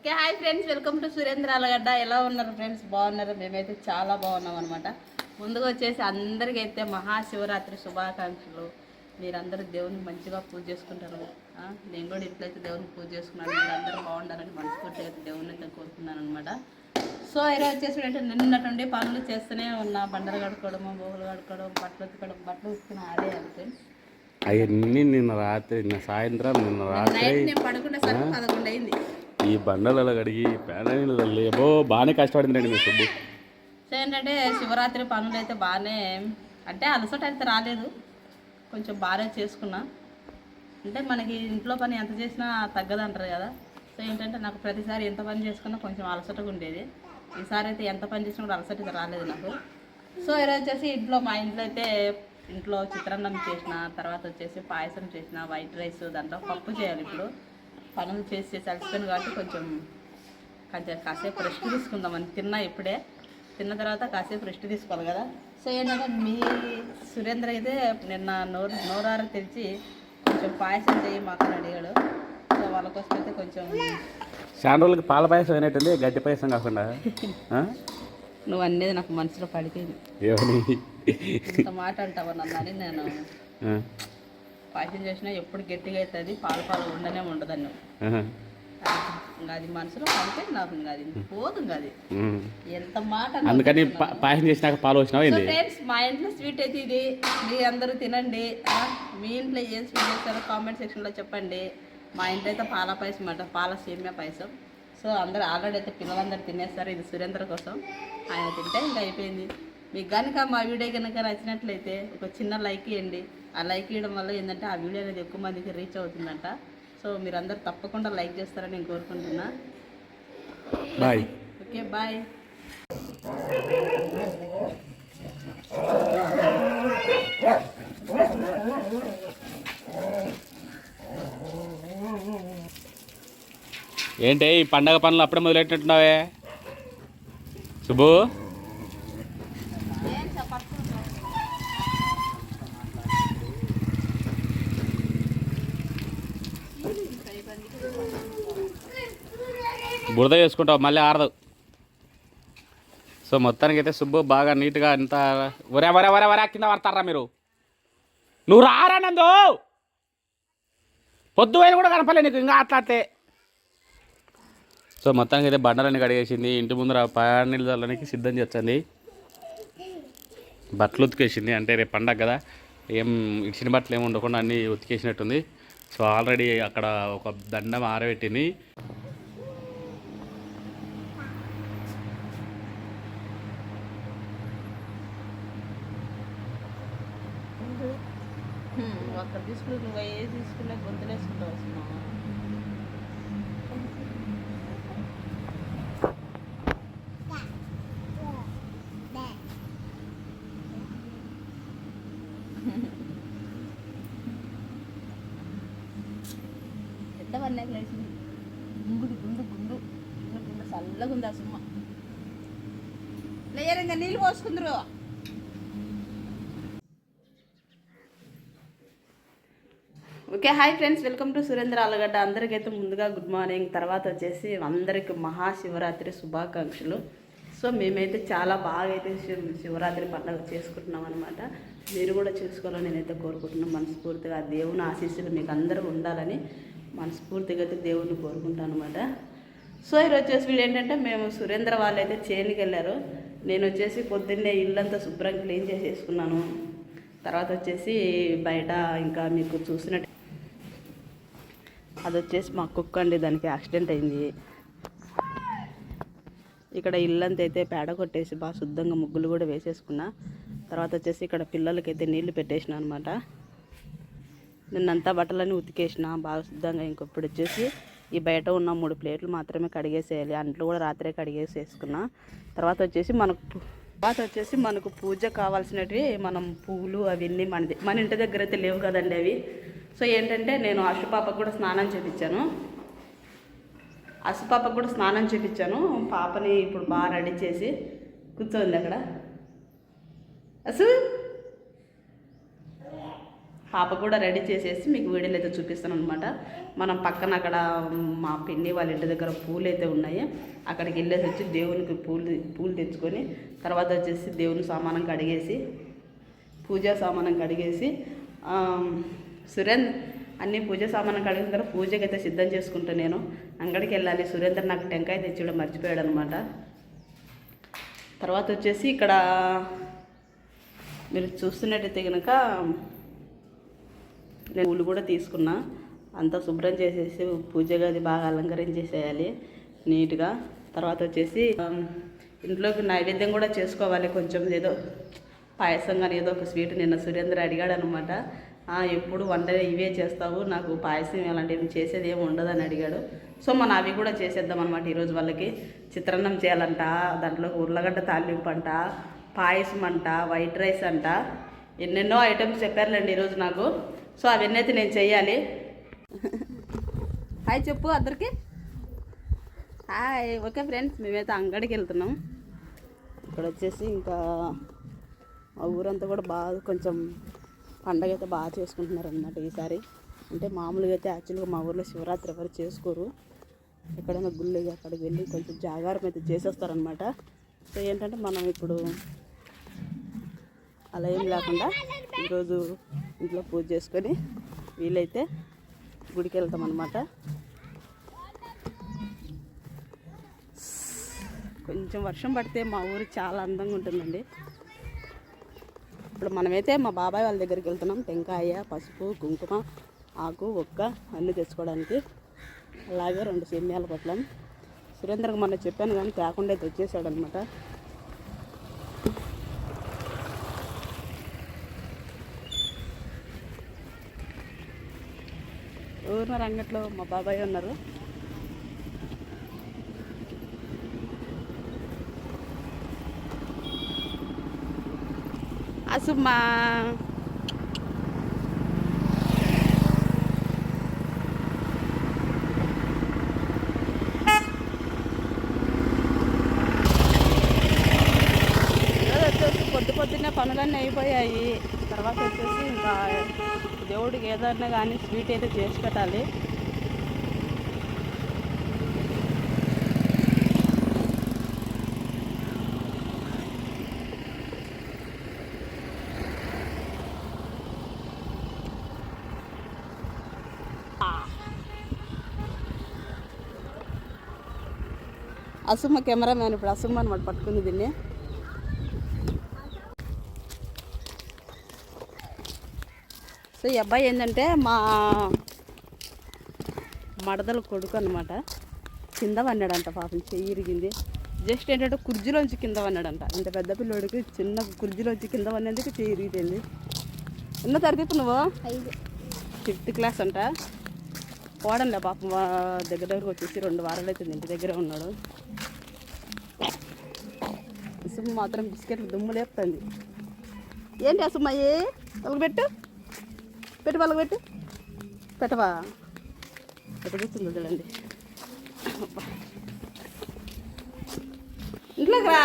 Okay hi friends welcome to Surendra Alagadda. ఎలా ఉన్నారు friends? బాగున్నారు? మేమైతే చాలా బాగున్నాం అనమాట ముందుగా వచ్చేసి అందరికైతే మహాశివరాత్రి శుభాకాంక్షలు. మీరందరూ దేవుని మంచిగా పూజ చేసుకుంటారు. నేను కూడా ఇంట్లో అయితే దేవుని పూజ చేసుకున్నాను. మీరందరూ బాగుండాలని మనస్ఫూర్తిగా అయితే దేవుని అయితే కోరుకున్నాను అనమాట సో ఈరోజు వచ్చేసి అంటే నిన్నటుండి పనులు చేస్తూనే ఉన్నా. బండలు కడుక్కోవడం బోగులు కడుక్కోవడం బట్టలు ఉతుకోవడం బట్టలు ఉతుకున్న అదే ఫ్రెండ్స్. అవన్నీ నిన్న రాత్రి నిన్న సాయంత్రం నిన్న రాత్రి. పదకొండు అయింది. ఈ బండలలో కడిగి పేడ తల్లి. ఏమో బాగానే కష్టపడిందండి మీ సుబ్బు. సో ఏంటంటే శివరాత్రి పనులు అయితే బాగానే అంటే అలసట అయితే రాలేదు. కొంచెం బాగానే చేసుకున్నా. అంటే మనకి ఇంట్లో పని ఎంత చేసినా తగ్గదంటారు కదా. సో ఏంటంటే నాకు ప్రతిసారి ఎంత పని చేసుకున్నా కొంచెం అలసటగా ఉండేది. ఈసారి అయితే ఎంత పని చేసినా కూడా అలసట అయితే రాలేదు నాకు. సో ఈరోజు వచ్చేసి ఇంట్లో మా ఇంట్లో అయితే ఇంట్లో చిత్రాన్నం చేసిన తర్వాత వచ్చేసి పాయసం చేసిన వైట్ రైస్ దాంట్లో పప్పు చేయాలి ఇప్పుడు. పనులు చేసి చేసి కాబట్టి కొంచెం కొంచెం కాసేపు రెస్ట్ తీసుకుందామని తిన్నా ఇప్పుడే. తిన్న తర్వాత కాసేపు రెస్ట్ తీసుకోవాలి కదా. సో ఏంటంటే మీ సురేంద్ర అయితే నిన్న నోరు నోరారు తెరిచి కొంచెం పాయసం చేయి మాకు అడిగాడు. సో వాళ్ళ కోసం అయితే కొంచెం చాలా రోజులకి పాల పాయసం అయినట్టుంది గడ్డి పాయసం కాకుండా? నువ్వు అనేది నాకు మనసులో పడిపోయింది. మాట అంటావు నన్ను అని నేను పాయసం చేసినా ఎప్పుడు గట్టిగా అవుతుంది పాలు పాలు ఉండనే ఆహా, ఇంకా అది మనసులో పడిపోయింది నాకు ఇంకా అది పోదు అది. ఎంత మాట అందుకని పాయసం చేసినాక పాలు వచ్చినావా ఫ్రెండ్స్ మా ఇంట్లో స్వీట్ అయితే ఇది. మీరు అందరూ తినండి. మీ ఇంట్లో ఏం స్వీట్ చేస్తారో కామెంట్ సెక్షన్లో చెప్పండి. మా ఇంట్లో అయితే పాల పాయసం అంట పాల సేమియా పాయసం. సో అందరూ ఆల్రెడీ అయితే పిల్లలందరూ తినేస్తారు ఇది సురేంద్ర కోసం. ఆయన తింటే ఇంకా అయిపోయింది. మీకు కనుక మా వీడియో కనుక నచ్చినట్లయితే ఒక చిన్న లైక్ ఇవ్వండి. ఆ లైక్ ఇవ్వడం వల్ల ఏంటంటే ఆ వీడియో అనేది ఎక్కువ మందికి రీచ్ అవుతుందంట. సో మీరందరూ తప్పకుండా లైక్ చేస్తారని నేను కోరుకుంటున్నా. బాయ్. Okay bye. ఏంటి ఈ పండగ పనులు అప్పుడే మొదలెట్టినట్టున్నావే? సుబ్బు? బురద వేసుకుంటావు మళ్ళీ ఆరదు. సో మొత్తానికి అయితే సుబ్బు బాగా నీట్గా అంత ఒరే ఒరే ఒరే ఒరే కింద పడతారా మీరు? నువ్వు రారా నందు? పొద్దు అయినా కూడా కనపలే నీకు ఇంకా అట్లాతే సో మొత్తానికి అయితే బండలన్నీ కడిగేసింది ఇంటి ముందర నీళ్ళు చల్లడానికి సిద్ధం చేస్తుంది. బట్టలు ఉతికేసింది అంటే రేపు పండగ కదా ఏం ఇచ్చిన బట్టలు ఏమి ఉండకుండా అన్నీ ఉతికేసినట్టుంది. సో ఆల్రెడీ అక్కడ ఒక దండం ఆరబెట్టింది. ఒక్క తీసుకుని నువ్వు ఏ తీసుకున్నా గొంతులు అసలు పెద్ద వన్నేకి లేచింది. గుండు గుండు గుండు. గుండు గుండు. చల్లగా ఉంది ఆ సుమ్మ లేయరు ఇంకా నీళ్ళు పోసుకుందరు. Okay hi friends welcome to Surendra Aalagadda అందరికైతే ముందుగా గుడ్ మార్నింగ్. తర్వాత వచ్చేసి అందరికి మహాశివరాత్రి శుభాకాంక్షలు. సో మేమైతే చాలా బాగా అయితే శివరాత్రి పండుగ చేసుకుంటున్నాం అనమాట మీరు కూడా చేసుకోవాలని నేనైతే కోరుకుంటున్నాను. మనస్ఫూర్తిగా దేవుని ఆశీస్సులు మీకు అందరూ ఉండాలని మనస్ఫూర్తిగా అయితే దేవుడిని కోరుకుంటాను అనమాట సో ఈరోజు వచ్చేసి వీడు ఏంటంటే మేము సురేంద్ర వాళ్ళు అయితే చేనికి వెళ్ళారు. నేను వచ్చేసి పొద్దున్నే ఇల్లంతా శుభ్రం క్లీన్ చేసేసుకున్నాను. తర్వాత వచ్చేసి బయట ఇంకా మీకు చూసినట్టు అది వచ్చేసి మా కుక్క అండి దానికి యాక్సిడెంట్ అయింది. ఇక్కడ ఇల్లంతా అయితే పేడ కొట్టేసి బాగా శుద్ధంగా ముగ్గులు కూడా వేసేసుకున్నా. తర్వాత వచ్చేసి ఇక్కడ పిల్లలకైతే నీళ్ళు పెట్టేసిన అనమాట నిన్నంతా బట్టలన్నీ ఉతికేసిన బాగా శుద్ధంగా ఇంకొప్పుడు వచ్చేసి ఈ బయట ఉన్న మూడు ప్లేట్లు మాత్రమే కడిగేసేయాలి. అంట్లు కూడా రాత్రే కడిగేసి వేసుకున్నా తర్వాత వచ్చేసి మనకు తర్వాత వచ్చేసి మనకు పూజ కావాల్సినవి మనం పువ్వులు అవన్నీ మనది మన ఇంటి దగ్గర అయితే లేవు కదండి అవి. సో ఏంటంటే నేను అశుపాపకు కూడా స్నానం చేపించాను. అశుపాపకు కూడా స్నానం చేపించాను. పాపని ఇప్పుడు బాగా రెడీ చేసి కూర్చోంది అక్కడ. అసు! పాప కూడా రెడీ చేసేసి మీకు వీడియోలు అయితే చూపిస్తాను అనమాట మనం పక్కన అక్కడ మా పిన్ని వాళ్ళ ఇంటి దగ్గర పూలు అయితే ఉన్నాయి. అక్కడికి వెళ్ళేసి వచ్చి దేవునికి పూలు పూలు తెచ్చుకొని తర్వాత వచ్చేసి దేవుని సామానం కడిగేసి పూజా సామానం కడిగేసి సురేంద్ర అన్ని పూజ సామానం కడిగిన తర్వాత పూజకి అయితే సిద్ధం చేసుకుంటా నేను. అంగడికి వెళ్ళాలి. సురేంద్ర నాకు టెంకాయ తెచ్చిడం మర్చిపోయాడు అనమాట తర్వాత వచ్చేసి ఇక్కడ మీరు చూస్తున్నట్టయితే కనుక నేను పూలు కూడా తీసుకున్నా. అంతా శుభ్రం చేసేసి పూజ గది బాగా అలంకరించేసేయాలి నీట్గా. తర్వాత వచ్చేసి ఇంట్లోకి నైవేద్యం కూడా చేసుకోవాలి. కొంచెం ఏదో పాయసం కానీ ఏదో ఒక స్వీట్ నిన్న సురేంద్ర అడిగాడు అనమాట ఎప్పుడు వంట ఇవే చేస్తావు? నాకు పాయసం అలాంటివి చేసేది ఏమి ఉండదని అడిగాడు. సో మనం అవి కూడా చేసేద్దాం అనమాట ఈరోజు వాళ్ళకి. చిత్రాన్నం చేయాలంట దాంట్లో ఉర్లగడ్డ తాలింపు అంట పాయసం అంట వైట్ రైస్ అంట. ఎన్నెన్నో ఐటమ్స్ చెప్పారులేండి ఈరోజు నాకు. సో అవన్నీ అయితే నేను చెయ్యాలి. హాయ్ చెప్పు అందరికి. హాయ్. ఓకే ఫ్రెండ్స్ మేమైతే అంగడికి వెళ్తున్నాం. ఇక్కడ వచ్చేసి ఇంకా మా ఊరంతా కూడా బాగా కొంచెం పండగ అయితే బాగా చేసుకుంటున్నారు అనమాట ఈసారి. అంటే మామూలుగా అయితే యాక్చువల్గా మా ఊర్లో శివరాత్రి ఎవరు చేసుకోరు. ఎక్కడైనా గుళ్ళు అక్కడికి వెళ్ళి కొంచెం జాగారం అయితే చేసేస్తారనమాట సో ఏంటంటే మనం ఇప్పుడు అలా ఏం లేకుండా ఈరోజు ఇంట్లో పూజ చేసుకొని వీలైతే గుడికి వెళ్తాం అనమాట కొంచెం వర్షం పడితే మా ఊరు చాలా అందంగా ఉంటుందండి. ఇప్పుడు మనమైతే మా బాబాయ్ వాళ్ళ దగ్గరికి వెళ్తున్నాం. టెంకాయ పసుపు కుంకుమ ఆకు ఒక్క అన్నీ తెచ్చుకోవడానికి. అలాగే రెండు సేమ్యాల పొట్లం. సురేంద్రకు మొన్న చెప్పాను కానీ తేకుండా అయితే వచ్చేసాడు అనమాట ఊరున్నారు రంగట్లో మా బాబాయ్ ఉన్నారు. అసుమ్మా పొద్దు పొద్దున్నే పనులన్నీ అయిపోయాయి. తర్వాత వచ్చేసి ఇంకా దేవుడికి ఏదైనా కానీ స్వీట్ అయితే చేసి పెట్టాలి. అసుమ్మ కెమెరామ్యాన్ ఇప్పుడు అసుమ్మ అనమాట పట్టుకుంది దీన్ని. సో ఈ అబ్బాయి ఏంటంటే మా మడదల కొడుకు అనమాట కింద పన్నాడంట పాపం చెయ్యి ఇరిగింది జస్ట్ ఏంటంటే కుర్జీలోంచి కింద పన్నాడంట ఇంత పెద్ద పిల్లోడికి చిన్న కుర్జీలోంచి కింద పన్నేందుకు చెయ్యి ఇరిగిపోయింది ఎన్నో తరగతి నువ్వు? ఫిఫ్త్ క్లాస్ అంట. పోవడంలే పాపం దగ్గర దగ్గరకు వచ్చేసి రెండు వారాలు అవుతుంది ఇంటి దగ్గరే ఉన్నాడు. ఇసుమ మాత్రం బిస్కెట్లు దుమ్ము లేపుతుంది. ఏంటి అసుమయ్యి వాళ్ళకి పెట్టు. పెట్టు వాళ్ళకి పెట్టు. పెట్టవా? పెట్టబుచ్చింది చూడండి. ఇంట్లోకి రా.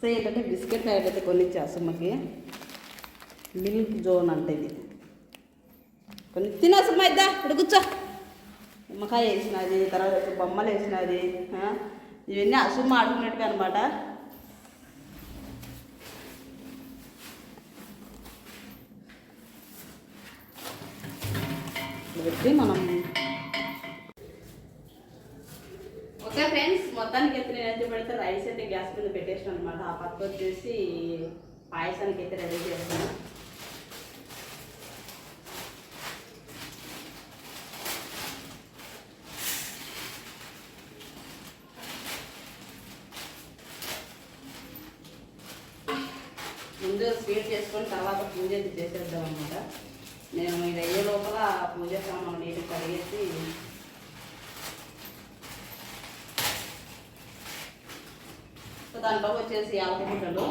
సో ఏంటంటే బిస్కెట్ ప్యాకెట్ అయితే కొనిచ్చా అసమ్మకి మిల్క్ జోన్ అంటే ఇది. కొన్ని తినా సుమ్మ ఇద్దా ఇప్పుడు కూర్చో. నిమ్మకాయ వేసినది తర్వాత వచ్చి బొమ్మలు వేసినది ఇవన్నీ అసుమ ఆడుకున్నట్టుగా అనమాట పెట్టి మనం ఓకే ఫ్రెండ్స్ మొత్తానికి అయితే నేను పెడితే రైస్ అయితే గ్యాస్ మీద పెట్టేసాను అనమాట ఆ పక్క వచ్చేసి పాయసానికి అయితే రెడీ చేస్తాను ముందు స్వీట్ చేసుకొని తర్వాత పూజ అయితే చేసేద్దాం అనమాట నేను ఇది అయ్యే లోపల పూజ సామాన్ నీటి కడిగేసి సో దాంట్లో వచ్చేసి యాలకబుడ్డలు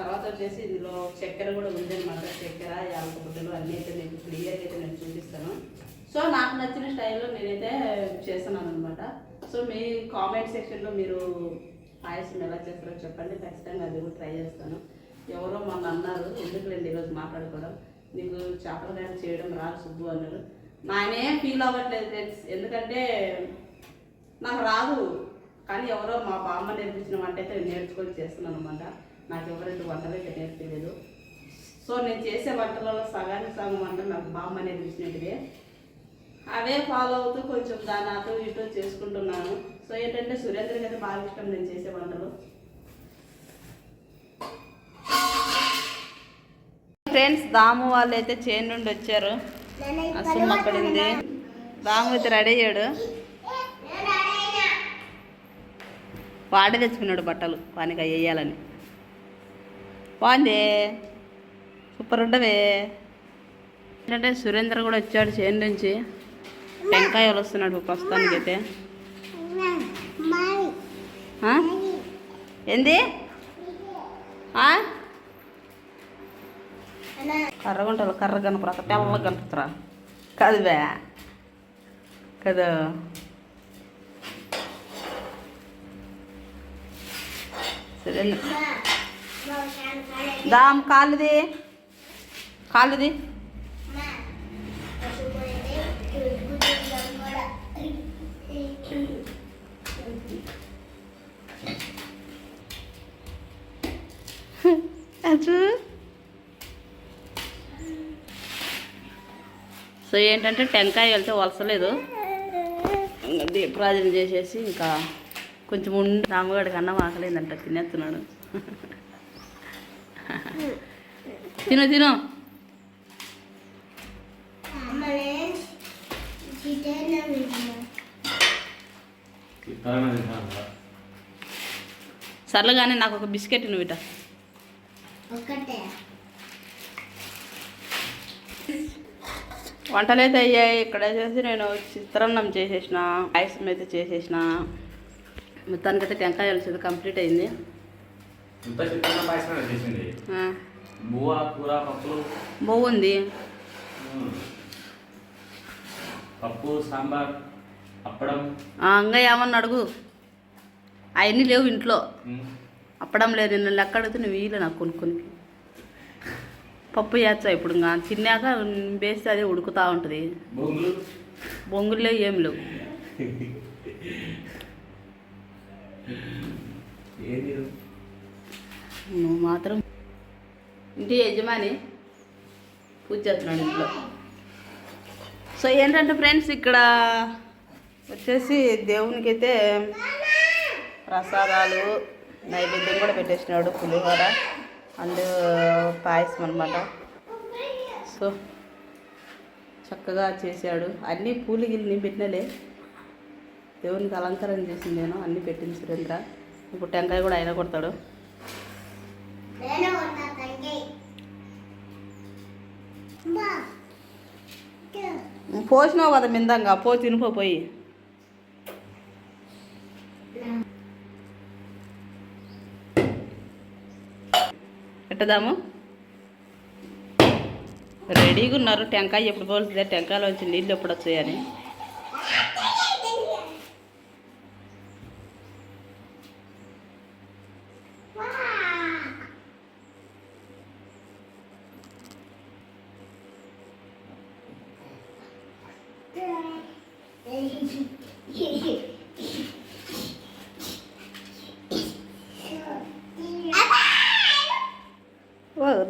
తర్వాత వచ్చేసి ఇందులో చక్కెర కూడా ఉందన్నమాట. చక్కెర యాలకబుడ్డలు అన్నీ అయితే నేను క్లియర్గా అయితే నేను చూపిస్తాను. సో నాకు నచ్చిన స్టైల్లో నేనైతే చేస్తున్నాను అనమాట సో మీ కామెంట్ సెక్షన్లో మీరు పాయసం ఎలా చేస్తారో చెప్పండి. ఖచ్చితంగా అది కూడా ట్రై చేస్తాను. ఎవరో మొన్న అన్నారు ఎందుకులేండి ఈరోజు మాట్లాడుకోవడం? నీకు చేపల కానీ చేయడం రాదు సుబ్బు అన్నారు. నాయనేం ఫీల్ అవ్వట్లేదు ఫ్రెండ్స్. ఎందుకంటే నాకు రాదు. కానీ ఎవరో మా బామ్మ నేర్పించిన వంట అయితే నేర్చుకొని చేస్తున్నాను అనమాట నాకు ఎవరైతే వంటలు అయితే నేర్పించలేదు సో నేను చేసే వంటలలో సగానికి సగం వంట నాకు బామ్మ నేర్పించినట్టుదే అవే ఫాలో అవుతూ కొంచెం దాని అటు ఇటు చేసుకుంటున్నాను. సో ఏంటంటే సురేంద్రకి అయితే బాగా ఇష్టం నేను చేసే వంటలు. ఫ్రెండ్స్ దాము వాళ్ళు అయితే చేను నుండి వచ్చారు. అసలు అక్కడింది దాము అయితే రెడీ అయ్యాడు. వాడే తెచ్చుకున్నాడు బట్టలు. వానికి అవి వేయాలని. బాగుంది సూపర్ ఉండవే. ఏంటంటే సురేంద్ర కూడా వచ్చాడు చేను నుంచి. టెంకాయలు వస్తున్నాడు ప్రస్తుతానికి అయితే. ఏంది? ఆ? కర్రగుంటలు కర్ర కనపడతా తెల్ల కనపడతారా కాదు బే కదా. సరే దామ్ కాలుది కాలుది అచ్చు సో ఏంటంటే టెంకాయ వెళ్తే వలసలేదు. ఇంకా దీపరాజన చేసేసి ఇంకా కొంచెం ఉండి రామగడికి అన్నం ఆకలేదంట తినేస్తున్నాడు. తిను తిను. సర్లే కానీ నాకు ఒక బిస్కెట్ నువ్వు ఇట వంటలు అయితే అయ్యాయి ఇక్కడ వచ్చేసి నేను చిత్రాన్నం చేసేసిన పాయసం అయితే చేసేసిన. మొత్తానికైతే టెంకాయ కలిసి కంప్లీట్ అయింది. బువ్వ బాగుంది ఉమ్. పప్పు సాంబార్ అప్పడం? ఇంకా ఏమన్నా అడుగు. అవన్నీ లేవు ఇంట్లో. అప్పడం లేదు. నిన్న లెక్క అడిగితే నువ్వు వీలు నాకు కొనుక్కొని పప్పు చేస్తా ఇప్పుడు ఇంకా. తిన్నాక వేస్తే అదే ఉడుకుతూ ఉంటుంది. బొంగులు? బొంగులు లేవు. ఏం లేవు నువ్వు మాత్రం ఇంటి యజమాని పూజ చేస్తున్నాడు ఇంట్లో. సో ఏంటంటే ఫ్రెండ్స్ ఇక్కడ వచ్చేసి దేవునికి అయితే ప్రసాదాలు నైవేద్యం కూడా పెట్టేసినాడు పులిహోర. అండ్ పాయసం అనమాట సో చక్కగా చేశాడు. అన్నీ పూలు గిల్ని పెట్టినలే. దేవునికి అలంకరణ చేసింది నేను అన్నీ పెట్టింది సురేంద్ర. ఇప్పుడు టెంకాయ కూడా ఆయన కొడతాడు. పోసినావు కదా మిందంగా పో తినిపో పోయి రెడీగా ఉన్నారు. టెంకాయ ఎప్పుడు పోల్సిందే టెంకాయలోంచి నీళ్ళు ఎప్పుడు వచ్చాయని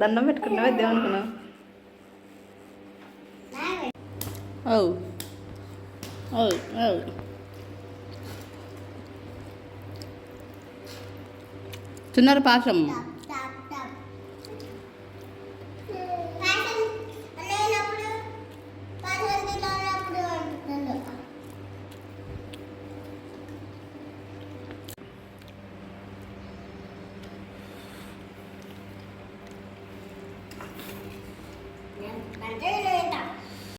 దండం పెట్టుకున్నావే దేవునుకున్నావు ఓ. ఓ ఓ. చిన్నారు పాశం